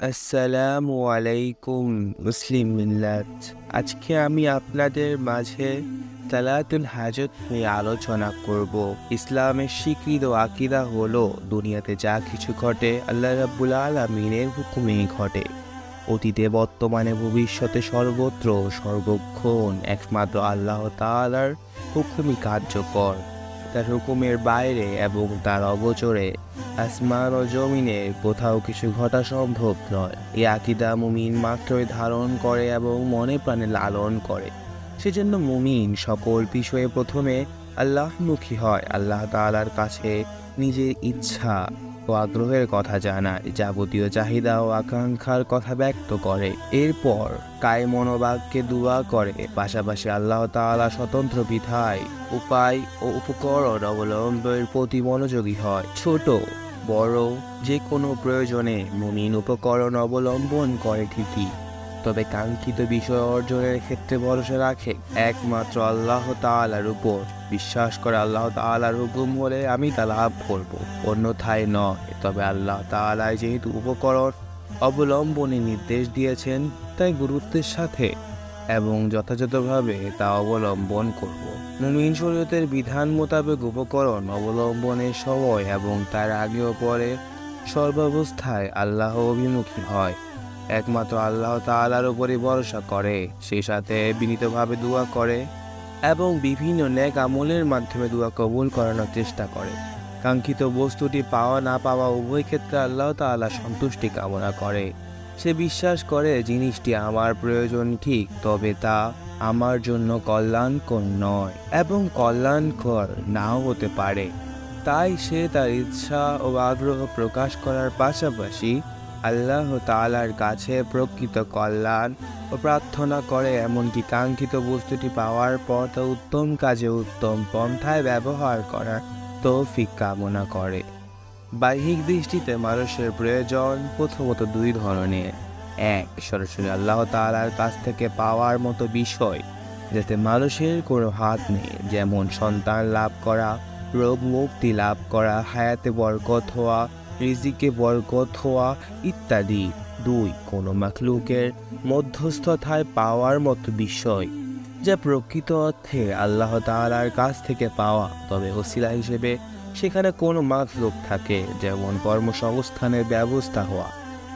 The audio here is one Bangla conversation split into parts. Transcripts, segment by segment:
আসসালামু আলাইকুম, মুসলিম মিল্লাত। আজকে আমি আপনাদের মাঝে সালাতুল হাজত নিয়ে আলোচনা করব। ইসলামের স্বীকৃত আকিদা হলো, দুনিয়াতে যা কিছু ঘটে, আল্লাহ রাব্বুল আলমিনের হুকুমেই ঘটে। অতীতে, বর্তমানে, ভবিষ্যতে সর্বত্র সর্বক্ষণ একমাত্র আল্লাহ তাআলার হুকুমই কার্যকর। তার হুকুমের বাইরে এবং তার অগোচরে আসমান ও জমিনে কোথাও কিছু ঘটা সম্ভব নয়। এই আকিদা মুমিন মাত্রই ধারণ করে এবং মনে প্রাণে লালন করে। সেজন্য মুমিন সকল বিষয়ে প্রথমে আল্লাহমুখী হয়। আল্লাহ তাআলার কাছে নিজের ইচ্ছা ও আগ্রহের কথা জানায়, যাবতীয় চাহিদা ও আকাঙ্ক্ষার কথা ব্যক্ত করে। এরপর কায় মনোবাক্যে দোয়া করে। পাশাপাশি আল্লাহ তাআলা স্বতন্ত্র বিধায়, উপায় ও উপকরণ অবলম্বনের প্রতি মনোযোগী হয়। ছোট, বড় যে কোনো প্রয়োজনে মুমিন উপকরণ অবলম্বন করে ঠিকই, তবে কাঙ্ক্ষিত বিষয় অর্জনের ক্ষেত্রে ভরসা রাখে। একমাত্র আল্লাহ তাআলার উপর। বিশ্বাস করে আল্লাহ তাআলার হুকুম হলে আমি তা লাভ করব। অন্যথায় নয়। তবে আল্লাহ তাআলাই যেহেতু উপকরণ অবলম্বনে নির্দেশ দিয়েছেন, তাই গুরুত্বের সাথে এবং যথাযথভাবে তা অবলম্বন করব। মুমিন শরীয়তের বিধান মোতাবেক উপকরণ অবলম্বনের সময় এবং তার আগে ও পরে সর্বাবস্থায় আল্লাহ অভিমুখী হয়। একমাত্র আল্লাহ তাআলার উপরে ভরসা করে, সেই সাথে বিনীতভাবে দোয়া করে। এবং বিভিন্ন ন্যাক আমলের মাধ্যমে দোয়া কবুল করানোর চেষ্টা করে। কাঙ্ক্ষিত বস্তুটি পাওয়া না পাওয়া উভয় ক্ষেত্রে আল্লাহ তাআলা সন্তুষ্টি কামনা করে। সে বিশ্বাস করে জিনিসটি আমার প্রয়োজন ঠিক, তবে তা আমার জন্য কল্যাণকর নয় এবং কল্যাণকর নাও হতে পারে। তাই সে তার ইচ্ছা ও আগ্রহ প্রকাশ করার পাশাপাশি আল্লাহ তাআলার কাছে প্রকৃত কল্যাণ ও প্রার্থনা করে এমনকি কাঙ্ক্ষিত বস্তুটি পাওয়ার পর তা উত্তম কাজে উত্তম পন্থায় ব্যবহার করার তৌফিক কামনা করে। বাহ্যিক দৃষ্টিতে মানুষের প্রয়োজন প্রথমত দুই ধরনের। এক, সরাসরি আল্লাহ তাআলার কাছ থেকে পাওয়ার মতো বিষয় যাতে মানুষের কোনো হাত নেই, যেমন সন্তান লাভ করা রোগ মুক্তি লাভ করা, হায়াতে বরকত হওয়া রিজিকে বরকত হওয়া ইত্যাদি। দুই, কোনো মাখলুকের মধ্যস্থতায় পাওয়ার মতো বিষয়, যা প্রকৃত অর্থে আল্লাহ তাআলার কাছ থেকে পাওয়া। তবে ওসিলা হিসেবে সেখানে কোনো মাখলুক থাকে, যেমন কর্মসংস্থানের ব্যবস্থা হওয়া,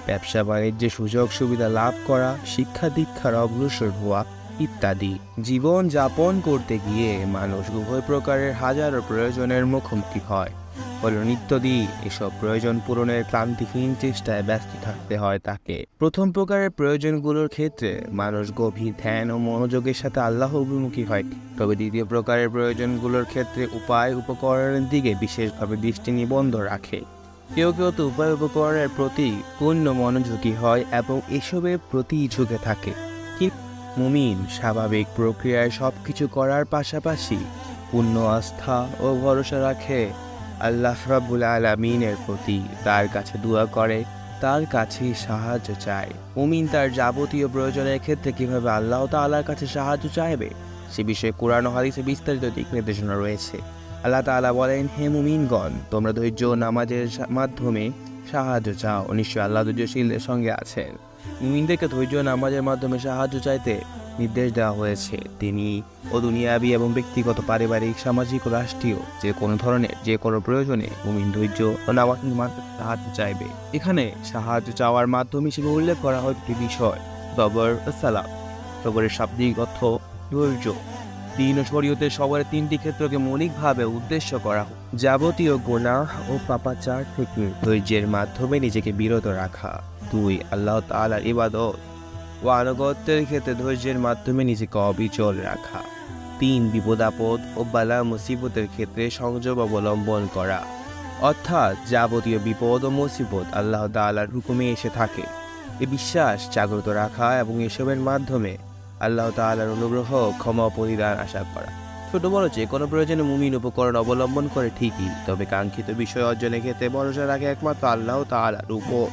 ব্যবসা বাণিজ্যে সুযোগ সুবিধা লাভ করা, শিক্ষা দীক্ষার অগ্রসর হওয়া ইত্যাদি। জীবন যাপন করতে গিয়ে মানুষ উভয় প্রকারের হাজারো প্রয়োজনের মুখোমুখি হয়। হল নিত্যদি এসব প্রয়োজন পূরণের ক্লান্তিহীন চেষ্টায় ব্যস্ত থাকতে হয় তাকে। প্রথম প্রকারের প্রয়োজনগুলোর ক্ষেত্রে মানুষ গভীর ধ্যান ও মনোযোগের সাথে আল্লাহ অভিমুখী হয়। তবে দ্বিতীয় প্রকারের প্রয়োজনগুলোর ক্ষেত্রে উপায় উপকরণের দিকে বিশেষভাবে দৃষ্টি নিবন্ধ রাখে। কেউ কেউ তো উপায় উপকরণের প্রতি পূর্ণ মনোযোগী হয় এবং এসবের প্রতি ঝুঁকে থাকে। কিন্তু মুমিন স্বাভাবিক প্রক্রিয়ায় সব কিছু করার পাশাপাশি পূর্ণ আস্থা ও ভরসা রাখে। আল্লাহ রাব্বুল আলামিনের প্রতি তার কাছে দোয়া করে, তার কাছেই সাহায্য চায়। মুমিন তার যাবতীয় প্রয়োজনের ক্ষেত্রে কীভাবে আল্লাহ তাআলার কাছে সাহায্য চাইবে, সে বিষয়ে কোরআন হাদিসে বিস্তারিত দিক নির্দেশনা রয়েছে। আল্লাহ তাআলা বলেন, হে মুমিনগণ, তোমরা ধৈর্য নামাজের মাধ্যমে সাহায্য চাও। নিশ্চয়ই আল্লাহ ধৈর্যশীলদের সঙ্গে আছেন। মুমিনদেরকে ধৈর্য নামাজের মাধ্যমে সাহায্য চাইতে নির্দেশ দেওয়া হয়েছে। তিনি ও দুনিয়াবি এবং ব্যক্তিগত পারিবারিক, সামাজিক ও রাষ্ট্রীয় যে কোনো ধরনের যে কোনো প্রয়োজনে মুমিন ধৈর্য ও মাধ্যমে সাহায্য চাইবে। এখানে সাহায্য চাওয়ার মাধ্যম হিসেবে উল্লেখ করা হয় একটি বিষয়, সবর সালাম। সবরের শাব্দিক অর্থ ধৈর্য। দিন ও শরীয়তের সবরের তিনটি ক্ষেত্রকে মৌলিকভাবে উদ্দেশ্য করা হয়। যাবতীয় গুনাহ ও পাপাচার থেকে ধৈর্যের মাধ্যমে নিজেকে বিরত রাখা। দুই, আল্লাহ তাআলার ইবাদত। ও আনুগত্যের ক্ষেত্রে ধৈর্যের মাধ্যমে নিজেকে অবিচল রাখা। তিন বিপদাপদ ও বালা মুসিবতের ক্ষেত্রে সংযম অবলম্বন করা। অর্থাৎ যাবতীয় বিপদ ও মুসিবত আল্লাহ তাআলার হুকুমে এসে থাকে। এ বিশ্বাস জাগ্রত রাখা এবং এসবের মাধ্যমে আল্লাহ তাআলার অনুগ্রহ ক্ষমা পরিদান আশা করা। ছোট বড় যে কোনো প্রয়োজনে মুমিন উপকরণ অবলম্বন করে ঠিকই, তবে কাঙ্ক্ষিত বিষয় অর্জনের ক্ষেত্রে ভরসা রাখে একমাত্র আল্লাহ তাআলার উপর।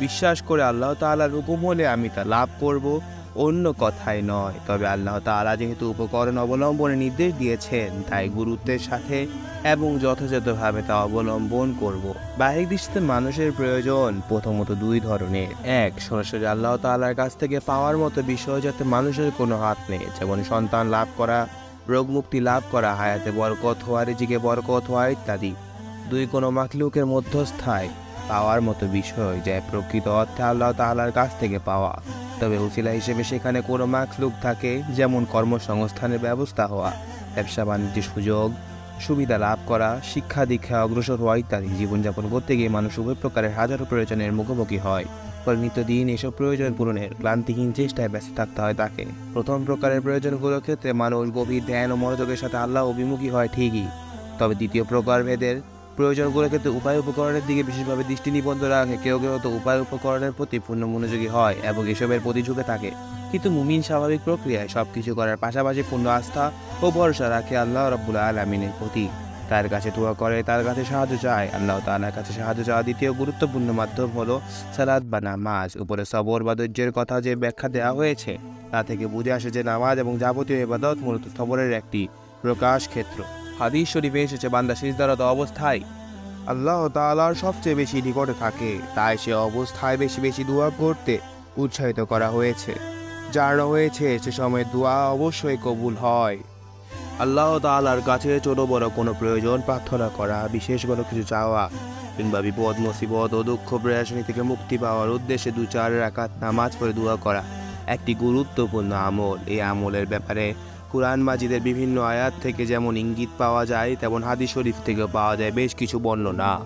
বিশ্বাস করে আল্লাহ তাআলার হুকুম হলে আমি তা লাভ করব, অন্য কথায় নয়। তবে আল্লাহ তাআলা যেহেতু উপকরণ অবলম্বনে নির্দেশ দিয়েছেন, তাই গুরুত্বের সাথে এবং যথাযথভাবে তা অবলম্বন করব। বাহিক দৃষ্টিতে মানুষের প্রয়োজন প্রথমত দুই ধরনের। এক, সরাসরি আল্লাহ তালার কাছ থেকে পাওয়ার মতো বিষয় যাতে মানুষের কোনো হাত নেই, যেমন সন্তান লাভ করা, রোগ মুক্তি লাভ করা, হায়াতে বরকত হওয়া, রিজিকে বরকত হওয়া ইত্যাদি। দুই, কোনো মাখলুকের মধ্যস্থায় পাওয়ার মতো বিষয় যা প্রকৃত অর্থে আল্লাহ তাআলার কাছ থেকে পাওয়া। তবে উসিলা হিসেবে সেখানে কোনো মাখলুক থাকে, যেমন কর্মসংস্থানের ব্যবস্থা হওয়া, ব্যবসা বাণিজ্যের সুযোগ, সুবিধা লাভ করা, শিক্ষা দীক্ষা, অগ্রসর হওয়া ইত্যাদি। জীবনযাপন করতে গিয়ে মানুষ উভয় প্রকারের হাজারো প্রয়োজনের মুখোমুখি হয়। ফলে নিত্যদিন এসব প্রয়োজন পূরণের ক্লান্তিহীন চেষ্টায় ব্যস্ত থাকতে হয় তাকে। প্রথম প্রকারের প্রয়োজনগুলোর ক্ষেত্রে মানুষ গভীর ধ্যান ও মনোযোগের সাথে আল্লাহ অভিমুখী হয় ঠিকই। তবে দ্বিতীয় প্রকার ভেদের প্রয়োজনগুলোর ক্ষেত্রে উপায় উপকরণের দিকে বিশেষভাবে দৃষ্টি নিবদ্ধ রাখে। কেউ কেউ তো উপায় উপকরণের প্রতি পূর্ণ মনোযোগী হয় এবং এসবের প্রতি ঝুঁকে থাকে। কিন্তু মুমিন স্বাভাবিক প্রক্রিয়ায় সব কিছু করার পাশাপাশি পূর্ণ আস্থা ও ভরসা রাখে আল্লাহ রব্বুল আলমিনের প্রতি। তার কাছে দোয়া করে, তার কাছে সাহায্য চায়। আল্লাহ তাআলার কাছে সাহায্য চাওয়া দ্বিতীয় গুরুত্বপূর্ণ মাধ্যম হলো সালাদ বা নামাজ। উপরে সবর বা ধৈর্যের কথা যে ব্যাখ্যা দেওয়া হয়েছে, তা থেকে বুঝে আসে যে নামাজ এবং যাবতীয় ইবাদত মূলত সবরের একটি প্রকাশ ক্ষেত্র। হাদিস শরীফে এসেছে বান্দা সিজদারত অবস্থায়। আল্লাহ তাআলার সবচেয়ে বেশি নিকটে থাকে তাই সে অবস্থায় বেশি বেশি দোয়া করতে উৎসাহিত করা হয়েছে। জানানো হয়েছে সে সময় দোয়া অবশ্যই কবুল হয়। আল্লাহ তাআলার কাছে ছোট বড় কোনো প্রয়োজন প্রার্থনা করা বিশেষ কোনো কিছু চাওয়া কিংবা বিপদ মুসিবত ও দুঃখ প্রয়াসনী থেকে মুক্তি পাওয়ার উদ্দেশ্যে দু চার রাকাত নামাজ পড়ে দোয়া করা একটি গুরুত্বপূর্ণ আমল। এই আমলের ব্যাপারে কুরআন মাজিদের বিভিন্ন আয়াত থেকে যেমন ইঙ্গিত পাওয়া যায়, তেমন হাদিস শরীফ থেকেও পাওয়া যায়। বেশ কিছু বর্ণনা।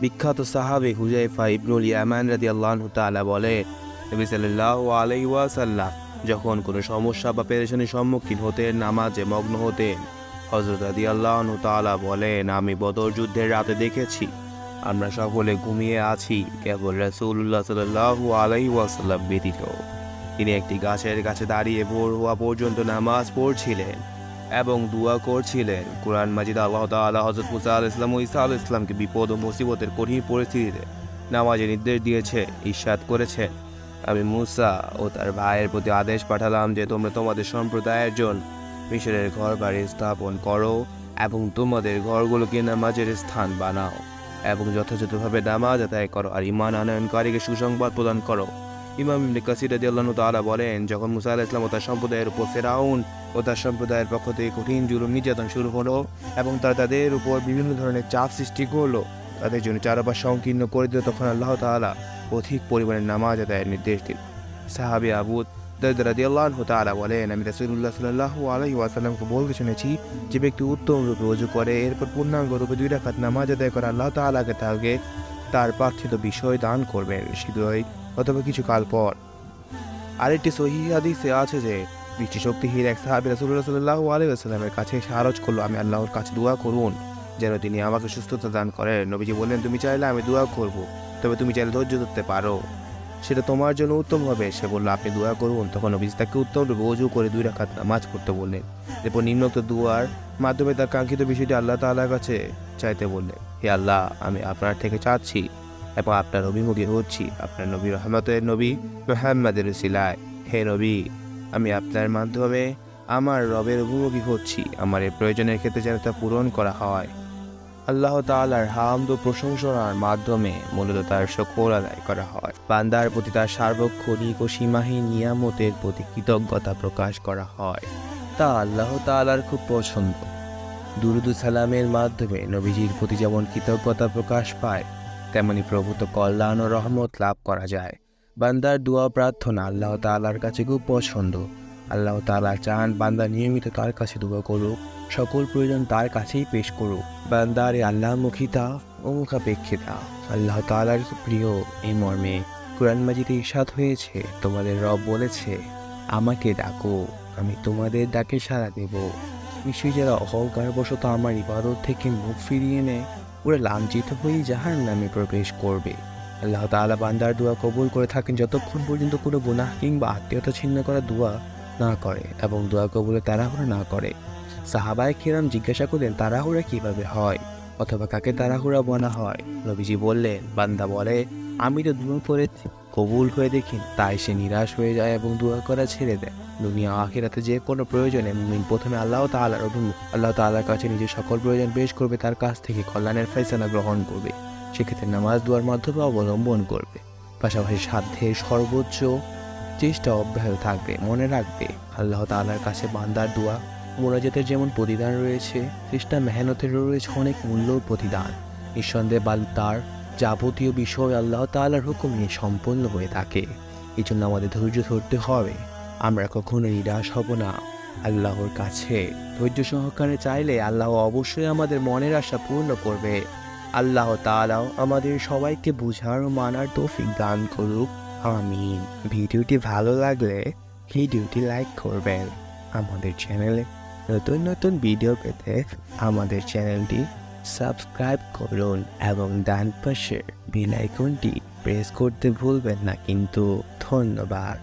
বিখ্যাত সাহাবে হুজাইফা ইবনুল ইয়ামান রাদিয়াল্লাহু তাআলা বলে, নবী সাল্লাল্লাহু আলাইহি ওয়াসাল্লাম যখন কোনো সমস্যা বা পেরেশানির সম্মুখীন হতেন, নামাজে মগ্ন হতেন, হযরত রাদিয়াল্লাহু তাআলা বলেন, আমি বদর যুদ্ধের রাতে দেখেছি। আমরা সকলে ঘুমিয়ে আছি। কেবল রাসূলুল্লাহ সাল্লাল্লাহু আলাইহি ওয়াসাল্লাম ব্যতীত। তিনি একটি গাছের কাছে দাঁড়িয়ে ভোর হওয়া পর্যন্ত নামাজ পড়ছিলেন এবং দোয়া করছিলেন। কোরআন মাজিদ আল্লাহ তাআলা হযরত মুসা আল ইসলাম ও ঈসা আল ইসলামকে বিপদ ও মুসিবতের কঠিন পরিস্থিতিতে নামাজের নির্দেশ দিয়েছে ঈর্ষাদ করেছে আমি মুসা ও তার ভাইয়ের প্রতি আদেশ পাঠালাম যে তোমরা তোমাদের সম্প্রদায়ের জন্য মিশরের ঘর বাড়ি স্থাপন করো এবং তোমাদের ঘরগুলোকে নামাজের স্থান বানাও এবং যথাযথভাবে নামাজ আদায় করো আর ইমান আনয়নকারীকে সুসংবাদ প্রদান করো। ইমাম ইবনে কাসির রাদিয়াল্লাহু তাআলা বলেন, যখন মুসা আলাইহিস সালাম ও তার সম্প্রদায়ের উপর ফেরাউন ও তার সম্প্রদায়ের পক্ষ থেকে কঠিন জুলুম নির্যাতন শুরু হলো এবং তারা তাদের উপর বিভিন্ন ধরনের চাপ সৃষ্টি করল, তাদের জন্য চারপাশ সংকীর্ণ করে দিল, তখন আল্লাহ তাআলা অধিক পরিমাণে নামাজ আদায়ের নির্দেশ দিল সাহাবী আবু দাউদ রাদিয়াল্লাহু তাআলা বলেন, আমি রাসূলুল্লাহ সাল্লাল্লাহু আলাইহি ওয়াসাল্লামকে বলতে শুনেছি যে ব্যক্তি উত্তম রূপে ওযু করে, এরপর পূর্ণাঙ্গ রূপে দুই রাকাত নামাজ আদায় করে, আল্লাহ তাআলাকে তাকে তার প্রার্থিত বিষয় দান করবেন। শীঘ্রই অথবা কিছু কাল পর। আরেকটি সহি হাদিসে আছে যে দৃষ্টি শক্তিহীন এক সাহাবি রাসূলুল্লাহ সাল্লাল্লাহু আলাইহি ওয়াসাল্লামের কাছে এসে করল, আমি আল্লাহর কাছে দোয়া করুন, যেন তিনি আমাকে সুস্থতা দান করেন। নবীজি বললেন, তুমি চাইলে আমি দোয়া করব, তবে তুমি চাইলে ধৈর্য ধরতে পারো। সেটা তোমার জন্য উত্তম হবে। সে বলল, আপনি দোয়া করুন। তখন নবীজি তাকে উত্তম রূপে অজু করে দুই রাকাত নামাজ পড়তে বললেন। এরপর নিম্নোক্ত দুয়ার মাধ্যমে তার কাঙ্ক্ষিত বিষয়টি আল্লাহ তাআলার কাছে চাইতে বললেন, হে আল্লাহ, আমি আপনার থেকে চাচ্ছি এবং আপনার অভিমুখী হচ্ছি। আপনার নবী রহমতের নবী মোহাম্মদের সিলায় হে নবী, আমি আপনার মাধ্যমে আমার রবের অভিমুখী হচ্ছি। আমার এই প্রয়োজনের ক্ষেত্রে যেন তা পূরণ করা হয়। আল্লাহ তাআলার হামদ ও প্রশংসনার মাধ্যমে মূলত তার শকর আদায় করা হয়। বান্দার প্রতি তার সার্বক্ষণিক ও সীমাহীন নিয়ামতের প্রতি কৃতজ্ঞতা প্রকাশ করা হয়। তা আল্লাহ তাআলার খুব পছন্দ। দুরুদু সালামের মাধ্যমে নবীজির প্রতি যেমন কৃতজ্ঞতা প্রকাশ পায় তেমনি প্রভূত কল্যাণ ও রহমত লাভ করা যায়। বান্দার দোয়া প্রার্থনা আল্লাহ তাআলার কাছে খুব পছন্দ। আল্লাহ তাআলা চান বান্দা নিয়মিত তার কাছে দোয়া করুক, সকল প্রয়োজন তার কাছেই পেশ করুক। বান্দার আল্লাহমুখিতা ও মুখাপেক্ষিতা আল্লাহ তাআলার প্রিয় এই মর্মে কোরআন মাজিদে ইরশাদ হয়েছে, তোমাদের রব বলেছে, আমাকে ডাকো, আমি তোমাদের ডাকে সাড়া দেব। নিশ্চয়ই যারা অহংকারবশত আমার ইবাদত থেকে মুখ ফিরিয়ে নেয় ওরা লাঞ্ছিত হয়ে জাহান নামে প্রবেশ করবে। আল্লাহ তালা বান্দার দোয়া কবুল করে থাকেন যতক্ষণ পর্যন্ত কোনো গুনাহ কিংবা আত্মীয়তা ছিন্ন করা দোয়া না করে এবং দোয়া কবুলে তাড়াহুড়া না করে। সাহাবায় কিরাম জিজ্ঞাসা করলেন, তাড়াহুড়া কীভাবে হয়? অথবা, কাকে তাড়াহুড়া বলা হয়? নবীজি বললেন, বান্দা বলে আমি তো দূর করেছি কবুল হয়ে দেখি, তাই সে নিরাশ হয়ে যায় এবং দোয়া করা ছেড়ে দেয়। দুনিয়া আখিরাতে যে কোনো প্রয়োজনে মুমিন প্রথমে আল্লাহ তাআলার অভিমুখ, আল্লাহ তাআলার কাছে নিজের সকল প্রয়োজন পেশ করবে, তার কাছ থেকে কল্যাণের ফয়সালা গ্রহণ করবে। সেক্ষেত্রে নামাজ দোয়ার মাধ্যমে অবলম্বন করবে। পাশাপাশি সাধ্যের সর্বোচ্চ চেষ্টা অব্যাহত থাকবে, মনে রাখবে। আল্লাহ তাআলার কাছে বান্দার দোয়া, মোনাজাতের যেমন প্রতিদান রয়েছে, চেষ্টা, মেহনতেরও রয়েছে অনেক মূল্য প্রতিদান। নিঃসন্দেহে বাল তার যাবতীয় বিষয় আল্লাহ তাআলার হুকুম নিয়ে সম্পন্ন হয়ে থাকে। এই জন্য আমাদের ধৈর্য ধরতে হবে। আমরা কখনো নিরাশ হব না। আল্লাহর কাছে ধৈর্য সহকারে চাইলে আল্লাহ অবশ্যই আমাদের মনের আশা পূর্ণ করবে। আল্লাহ তাআলাও আমাদের সবাইকে বুঝার ও মানার তৌফিক দান করুক। আমিন। ভিডিওটি ভালো লাগলে ভিডিওটি লাইক করবেন। আমাদের চ্যানেলে নতুন নতুন ভিডিও পেতে আমাদের চ্যানেলটি সাবস্ক্রাইব করুন এবং ডান পাশের বেল আইকনটি প্রেস করতে ভুলবেন না কিন্তু ধন্যবাদ।